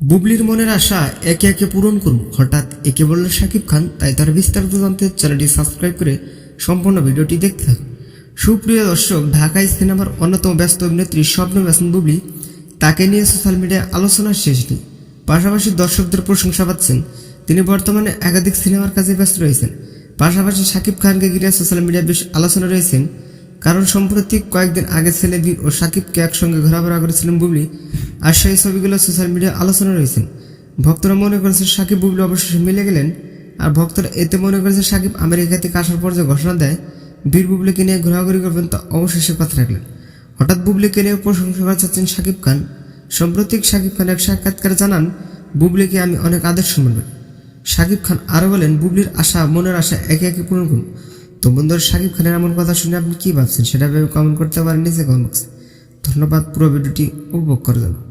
বুবলির মনের আশা একে একে পূরণ করুন। হঠাৎ একে বলল, শাকিব খান, তাই তার বিস্তারিত জানতে চ্যানেলটি সাবস্ক্রাইব করে সম্পূর্ণ ভিডিওটি দেখতে থাকুন। সুপ্রিয় দর্শক ঢাকাই সিনেমার অন্যতম ব্যস্ত অভিনেত্রী স্বপ্ন ব্যসন বুবলি, তাকে নিয়ে সোশ্যাল মিডিয়ায় আলোচনার শেষ নেই। পাশাপাশি দর্শকদের প্রশংসা পাচ্ছেন। তিনি বর্তমানে একাধিক সিনেমার কাজে ব্যস্ত রয়েছেন। পাশাপাশি শাকিব খানকে ঘিরে সোশ্যাল মিডিয়ায় বেশ আলোচনা রয়েছেন। কারণ সম্প্রতি কয়েকদিন আগে ছেলে বীর ও সাকিবকে একসঙ্গে ঘোরাফেরা করেছিলেন বুবলি। আর সেই ছবিগুলো সোশ্যাল মিডিয়ায় আলোচনা রয়েছেন ভক্তরা মনে করেছে সাকিব বুবলি অবশেষে মিলে গেলেন, আর ভক্তরা এতে মনে করেছে সাকিব আমেরিকা থেকে আসার পর যে ঘোষণা দেয়, বীর বুবলিকে নিয়ে ঘোরাঘুরি করবেন তা অবশেষে কথা রাখলেন। হঠাৎ বুবলিকে নিয়ে প্রশংসা করা চাচ্ছেন সাকিব খান। সম্প্রতি সাকিব খান এক সাক্ষাৎকারে জানান, বুবলিকে আমি অনেক আদর্শ মনে সাকিব খান আরও বলেন, বুবলির আশা, মনের আশা একে একে পূরণ করুন। তো বন্ধুরা, সাকিব খানের এমন কথা শুনে আপনি কী ভাবছেন? সেটা ভেবে কমেন্ট করতে পারেন নিচে কমেন্ট ধন্যবাদ, পুরো ভিডিওটি উপভোগ করার জন্য